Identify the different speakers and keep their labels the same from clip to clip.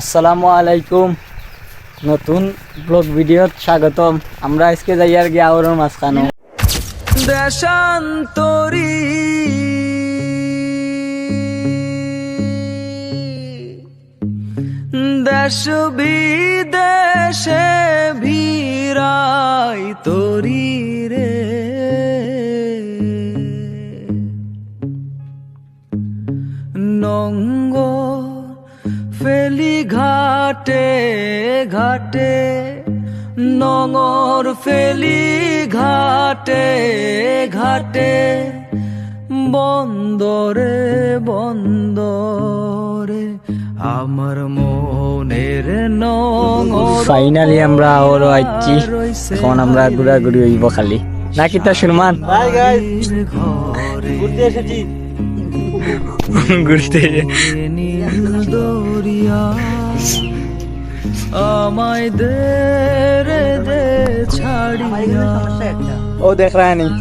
Speaker 1: আসসালামু আলাইকুম নতুন ব্লগ ভিডিওত স্বাগতম আমরা আজকে যাই আর গিয়ে আওয়ার মাঝখানো দেশান্তরী দেশ বিদেশে ভিড়াই তরি রে। নঙ্গ ফেলি ঘাটে ঘাটে, নঙর ফেলি ঘাটে ঘাটে, বন্দরে বন্দরে আমার মনের ফাইনালি আমরা আরও আইছি এখন আমরা ঘুরাঘুরি হইব খালি। নাকি তা সুরমান ঘুরতে আমায় দে রে দে ছাড়িয়া। ও দেখ রা নেই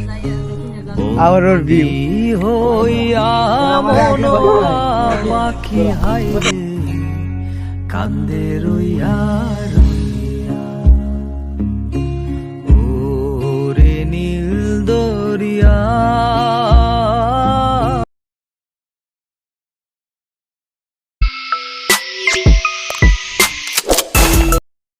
Speaker 1: আর ওর ভিউ হইয়া মন পাখি হাই কান্দে রইয়া